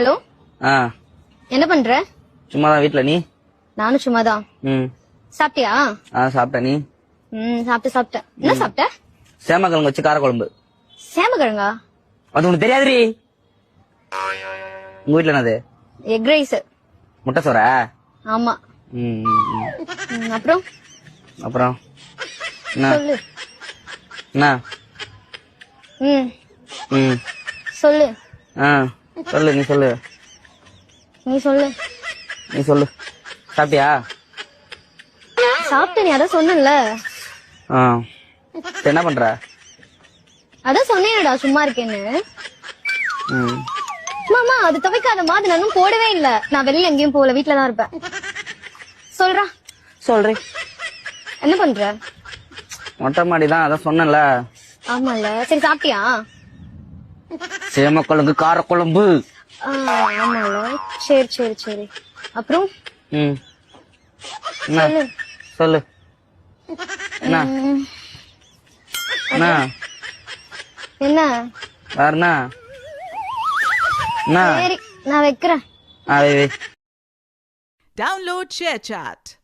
Hello? ஆ. என்ன பண்ற? சும்மா தான் வீட்டில் நீ? நானும் சும்மாதான். ம். சாப்பிட்டியா? ஆ சாப்பிட்டேன் நீ? ம் சாப்பிட்டு சாப்பிட்டேன். என்ன சாப்பிட்ட? சேமக்கிழங்கு வச்சு காரக்குழம்பு. சேமக்கிழங்கா? அது உனக்கு தெரியாதுரி உங்க வீட்டில் என்னது? எக் ரைஸ் முட்டை சோறா? ஆமா. ம் ம், ம். ம், அப்புறம்? அப்புறம்? என்ன? சொல்லு. என்ன? ம். ம். சொல்லு. ஆ. சொல்லு நீ சொல்லு. நீ சொல்லு. நீ சொல்லு. சாப்பிட்டியா? சாப்பிட்ட நீ அதான் சொன்னல ஆ. என்ன பண்ற? அதான் சொன்னேன்டா சும்மா இருக்கேன்னு. ம். மாமா அது துவைக்காதம்மா அது நான் இன்னும் போடவே இல்ல. நான் வெளியில எங்கேயும் போகல வீட்ல தான் இருப்பேன். சொல்றா. சொல்றேன். என்ன பண்ற? மொட்டை மாடி தான் அதான் சொன்னேன்ல. ஆமால. சரி சாப்பிட்டியா? சேமக்கிழங்கு காரக்குழம்பு. ஆமால சரி சரி சரி. அப்புறம்? ம். என்ன சொல்லு. என்ன என்ன என்ன வேற என்ன? என்ன சரி நான் வைக்கிறேன். வை Download ShareChat.